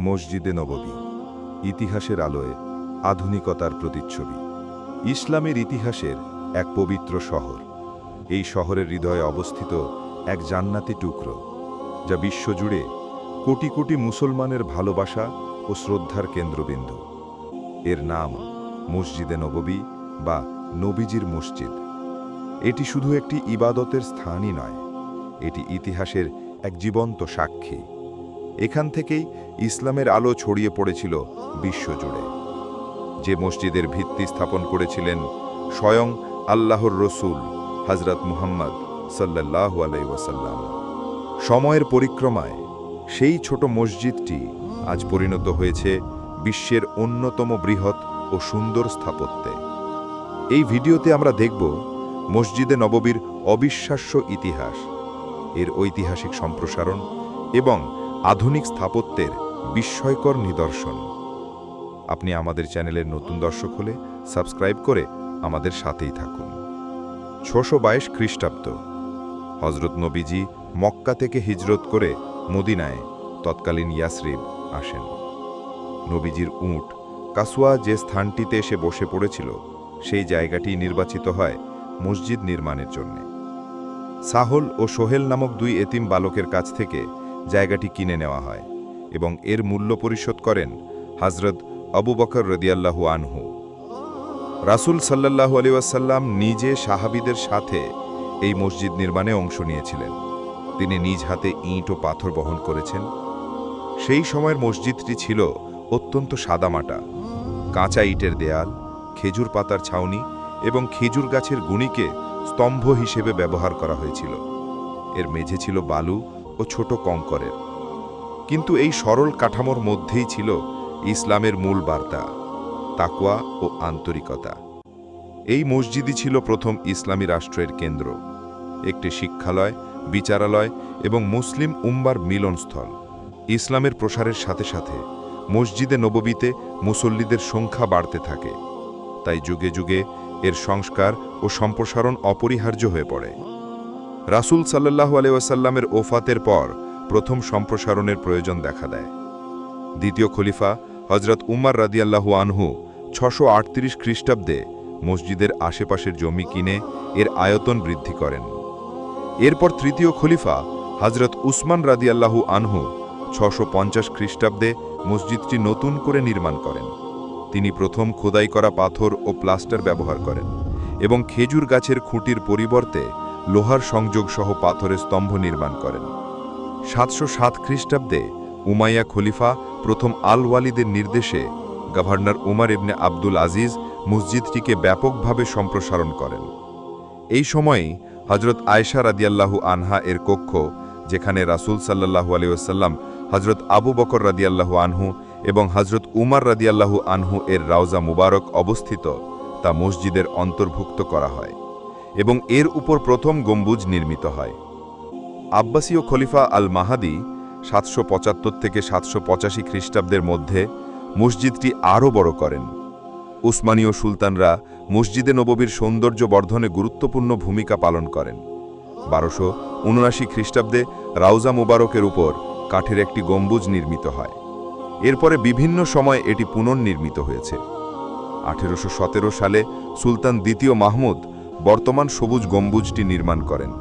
মসজিদে নববী ইতিহাসের আলোয় আধুনিকতার প্রতিচ্ছবি। ইসলামের ইতিহাসের এক পবিত্র শহর। এই শহরের হৃদয়ে অবস্থিত এক জান্নাতি টুকরো, যা বিশ্বজুড়ে কোটি কোটি মুসলমানের ভালোবাসা ও শ্রদ্ধার কেন্দ্রবিন্দু। এর নাম মসজিদে নববী বা নবীজির মসজিদ। এটি শুধু একটি ইবাদতের স্থানই নয়, এটি ইতিহাসের এক জীবন্ত সাক্ষী। এখান থেকেই ইসলামের আলো ছড়িয়ে পড়েছিল বিশ্বজুড়ে। যে মসজিদের ভিত্তি স্থাপন করেছিলেন স্বয়ং আল্লাহর রসুল হজরত মুহাম্মদ সাল্লাহ আলাইসাল্লাম সময়ের পরিক্রমায় সেই ছোট মসজিদটি আজ পরিণত হয়েছে বিশ্বের অন্যতম বৃহৎ ও সুন্দর স্থাপত্যে। এই ভিডিওতে আমরা দেখব মসজিদে নববীর অবিশ্বাস্য ইতিহাস, এর ঐতিহাসিক সম্প্রসারণ এবং আধুনিক স্থাপত্যের বিস্ময়কর নিদর্শন। আপনি আমাদের চ্যানেলের নতুন দর্শক হলে সাবস্ক্রাইব করে আমাদের সাথেই থাকুন। ছশো বাইশ খ্রিস্টাব্দ। হজরত নবীজি মক্কা থেকে হিজরত করে মদিনায় তৎকালীন ইয়াসরিব আসেন। নবীজির উট, কাসুয়া যে স্থানটিতে এসে বসে পড়েছিল, সেই জায়গাটি নির্বাচিত হয় মসজিদ নির্মাণের জন্যে। সাহল ও সোহেল নামক দুই এতিম বালকের কাছ থেকে জায়গাটি কিনে নেওয়া হয় এবং এর মূল্য পরিশোধ করেন হজরত আবু বকর রদিয়াল্লাহু আনহু। রাসুল সাল্লাহু আলিউসাল্লাম নিজে সাহাবিদের সাথে এই মসজিদ নির্মাণে অংশ নিয়েছিলেন। তিনি নিজ হাতে ইঁট ও পাথর বহন করেছেন। সেই সময়ের মসজিদটি ছিল অত্যন্ত সাদামাটা। কাঁচা ইটের দেয়াল, খেজুর পাতার ছাউনি এবং খেজুর গাছের গুণিকে স্তম্ভ হিসেবে ব্যবহার করা হয়েছিল। এর মেঝে ছিল বালু ও ছোট কঙ্করের কিন্তু এই সরল কাঠামোর মধ্যেই ছিল ইসলামের মূল বার্তা তাকুয়া ও আন্তরিকতা। এই মসজিদই ছিল প্রথম ইসলামী রাষ্ট্রের কেন্দ্র, একটি শিক্ষালয়, বিচারালয় এবং মুসলিম উম্বার মিলনস্থল। ইসলামের প্রসারের সাথে সাথে মসজিদে নববীতে মুসল্লিদের সংখ্যা বাড়তে থাকে, তাই যুগে যুগে এর সংস্কার ও সম্প্রসারণ অপরিহার্য হয়ে পড়ে। রাসুল সাল্লাহু আলিয়াসাল্লামের ওফাতের পর প্রথম সম্প্রসারণের প্রয়োজন দেখা দেয়। দ্বিতীয় খলিফা হজরত উম্মার রাদিয়াল্লাহু আনহু ছশো আটত্রিশ খ্রিস্টাব্দে মসজিদের আশেপাশের জমি কিনে এর আয়তন বৃদ্ধি করেন। এরপর তৃতীয় খলিফা হজরত উসমান রাদিয়াল্লাহু আনহু ছশো পঞ্চাশ খ্রিস্টাব্দে মসজিদটি নতুন করে নির্মাণ করেন। তিনি প্রথম খোদাই করা পাথর ও প্লাস্টার ব্যবহার করেন এবং খেজুর গাছের খুঁটির পরিবর্তে লোহার সংযোগ সহ পাথরের স্তম্ভ নির্মাণ করেন। সাতশো সাত খ্রিস্টাব্দে উমাইয়া খলিফা প্রথম আল ওয়ালিদের নির্দেশে গভর্নর উমার ইবনে আব্দুল আজিজ মসজিদটিকে ব্যাপকভাবে সম্প্রসারণ করেন। এই সময়েই হজরত আয়সা রাদিয়াল্লাহু আনহা এর কক্ষ, যেখানে রাসুল সাল্লাহু আলিউসাল্লাম হজরত আবু বকর রাদিয়াল্লাহু আনহু এবং হজরত উমার রাদিয়াল্লাহু আনহু এর রাউজা মুবারক অবস্থিত, তা মসজিদের অন্তর্ভুক্ত করা হয়। এবং এর উপর প্রথম গম্বুজ নির্মিত হয়। আব্বাসীয় খলিফা আল মাহাদি সাতশো পঁচাত্তর থেকে সাতশো পঁচাশি খ্রিস্টাব্দের মধ্যে মসজিদটি আরও বড় করেন। উসমানীয় সুলতানরা মসজিদে নববীর সৌন্দর্য বর্ধনে গুরুত্বপূর্ণ ভূমিকা পালন করেন। বারোশো উনআশি খ্রিস্টাব্দে রাউজা মুবারকের উপর কাঠের একটি গম্বুজ নির্মিত হয়। এরপরে বিভিন্ন সময় এটি পুনর্নির্মিত হয়েছে। আঠেরোশো সতেরো সালে সুলতান দ্বিতীয় মাহমুদ বর্তমান সবুজ গম্বুজটি নির্মাণ করেন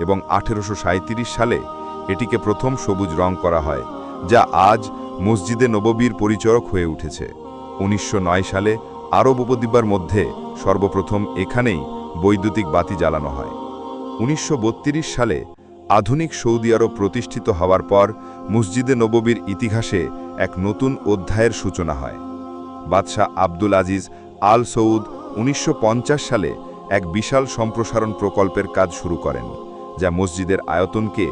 এবং আঠেরোশো সালে এটিকে প্রথম সবুজ রং করা হয়, যা আজ মসজিদে নববীর পরিচয়ক হয়ে উঠেছে। উনিশশো নয় সালে আরব উপদ্বীপার মধ্যে সর্বপ্রথম এখানেই বৈদ্যুতিক বাতি জ্বালানো হয়। উনিশশো বত্রিশ সালে আধুনিক সৌদি আরব প্রতিষ্ঠিত হওয়ার পর মসজিদে নববীর ইতিহাসে এক নতুন অধ্যায়ের সূচনা হয়। বাদশাহ আব্দুল আজিজ আল সৌদ উনিশশো পঞ্চাশ সালে এক বিশাল সম্প্রসারণ প্রকল্পের কাজ শুরু করেন, যা মসজিদের আয়তনকে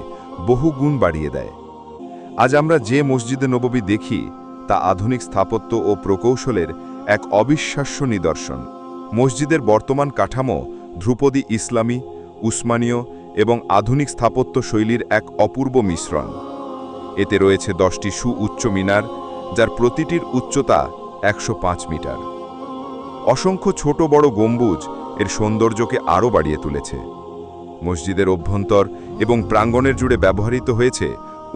বহু গুণ বাড়িয়ে দেয়। আজ আমরা যে মসজিদে নববী দেখি, তা আধুনিক স্থাপত্য ও প্রকৌশলের এক অবিশ্বাস্য নিদর্শন। মসজিদের বর্তমান কাঠামো ধ্রুপদী ইসলামী, উসমানীয় এবং আধুনিক স্থাপত্য শৈলীর এক অপূর্ব মিশ্রণ। এতে রয়েছে দশটি সুউচ্চ মিনার, যার প্রতিটির উচ্চতা একশো পাঁচ মিটার। অসংখ্য ছোট বড় গম্বুজ এর সৌন্দর্যকে আরও বাড়িয়ে তুলেছে। মসজিদের অভ্যন্তর এবং প্রাঙ্গণের জুড়ে ব্যবহৃত হয়েছে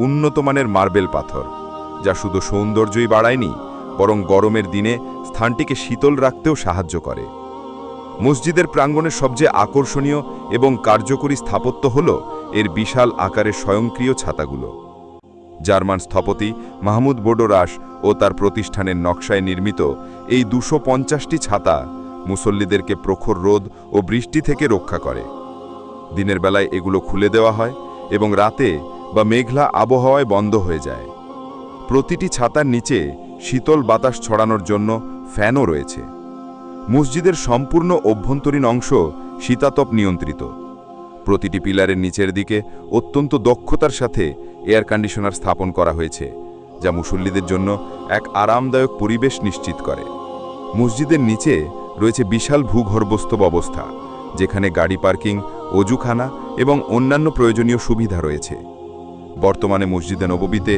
উন্নতমানের মার্বেল পাথর, যা শুধু সৌন্দর্যই বাড়ায়নি, বরং গরমের দিনে স্থানটিকে শীতল রাখতেও সাহায্য করে। মসজিদের প্রাঙ্গণের সবচেয়ে আকর্ষণীয় এবং কার্যকরী স্থাপত্য হল এর বিশাল আকারের স্বয়ংক্রিয় ছাতাগুলো। জার্মান স্থপতি মাহমুদ বোডোরাস ও তার প্রতিষ্ঠানের নকশায় নির্মিত এই দুশো ছাতা মুসল্লিদেরকে প্রখর রোদ ও বৃষ্টি থেকে রক্ষা করে। দিনের বেলায় এগুলো খুলে দেওয়া হয় এবং রাতে বা মেঘলা আবহাওয়ায় বন্ধ হয়ে যায়। প্রতিটি ছাতার নিচে শীতল বাতাস ছড়ানোর জন্য ফ্যানও রয়েছে। মসজিদের সম্পূর্ণ অভ্যন্তরীণ অংশ শীতাতপ নিয়ন্ত্রিত। প্রতিটি পিলারের নিচের দিকে অত্যন্ত দক্ষতার সাথে এয়ার কন্ডিশনার স্থাপন করা হয়েছে, যা মুসল্লিদের জন্য এক আরামদায়ক পরিবেশ নিশ্চিত করে। মসজিদের নিচে রয়েছে বিশাল ভূগর্ভস্থ অবস্থা, যেখানে গাড়ি পার্কিং, অজুখানা এবং অন্যান্য প্রয়োজনীয় সুবিধা রয়েছে। বর্তমানে মসজিদে নববীতে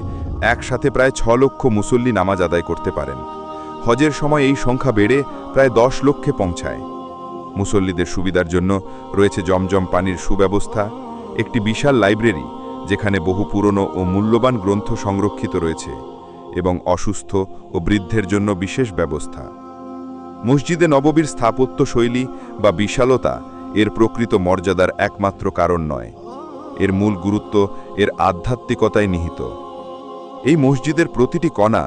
একসাথে প্রায় ছ লক্ষ মুসল্লি নামাজ আদায় করতে পারেন। হজের সময় এই সংখ্যা বেড়ে প্রায় দশ লক্ষে পৌঁছায়। মুসল্লিদের সুবিধার জন্য রয়েছে জমজম পানির সুব্যবস্থা, একটি বিশাল লাইব্রেরি, যেখানে বহু পুরনো ও মূল্যবান গ্রন্থ সংরক্ষিত রয়েছে এবং অসুস্থ ও বৃদ্ধের জন্য বিশেষ ব্যবস্থা। মসজিদে নববীর স্থাপত্য শৈলী বা বিশালতা এর প্রকৃত মর্যাদার একমাত্র কারণ নয়। এর মূল গুরুত্ব এর আধ্যাত্মিকতায় নিহিত। এই মসজিদের প্রতিটি কণা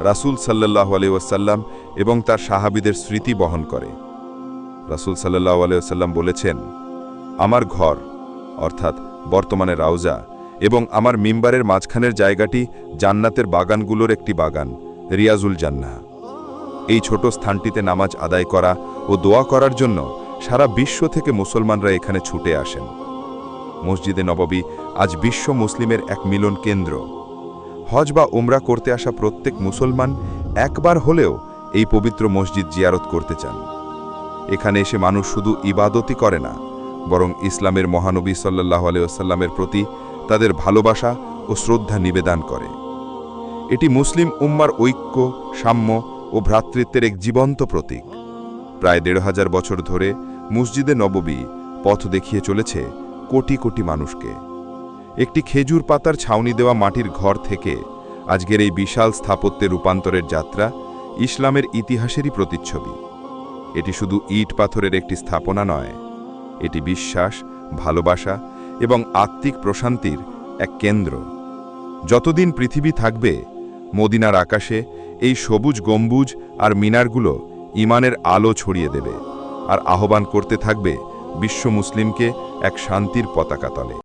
রাসূল সাল্লাহ আলাইসাল্লাম এবং তার সাহাবিদের স্মৃতি বহন করে। রাসূল সাল্লাহ আলাইসাল্লাম বলেছেন, আমার ঘর, অর্থাৎ বর্তমানে রাউজা এবং আমার মিম্বারের মাঝখানের জায়গাটি জান্নাতের বাগানগুলোর একটি বাগান, রিয়াজুল জান্নাহ। এই ছোট স্থানটিতে নামাজ আদায় করা ও দোয়া করার জন্য সারা বিশ্ব থেকে মুসলমানরা এখানে ছুটে আসেন। মসজিদে নববী আজ বিশ্ব মুসলিমের এক মিলন কেন্দ্র। হজ বা উমরা করতে আসা প্রত্যেক মুসলমান একবার হলেও এই পবিত্র মসজিদ জিয়ারত করতে চান। এখানে এসে মানুষ শুধু ইবাদতই করে না, বরং ইসলামের মহানবী সাল্লাহ আলিয়াল্লামের প্রতি তাদের ভালোবাসা ও শ্রদ্ধা নিবেদন করে। এটি মুসলিম উম্মার ঐক্য, সাম্য ও ভ্রাতৃত্বের এক জীবন্ত প্রতীক। প্রায় দেড় হাজার বছর ধরে মসজিদে নববী পথ দেখিয়ে চলেছে কোটি কোটি মানুষকে। একটি খেজুর পাতার ছাউনি দেওয়া মাটির ঘর থেকে আজকের এই বিশাল স্থাপত্যের রূপান্তরের যাত্রা ইসলামের ইতিহাসেরই প্রতিচ্ছবি। এটি শুধু ইট পাথরের একটি স্থাপনা নয়, এটি বিশ্বাস, ভালোবাসা এবং আত্মিক প্রশান্তির এক কেন্দ্র। যতদিন পৃথিবী থাকবে মদিনার আকাশে এই সবুজ গম্বুজ আর মিনারগুলো ইমানের আলো ছড়িয়ে দেবে আর আহ্বান করতে থাকবে বিশ্ব মুসলিমকে এক শান্তির পতাকা তলে।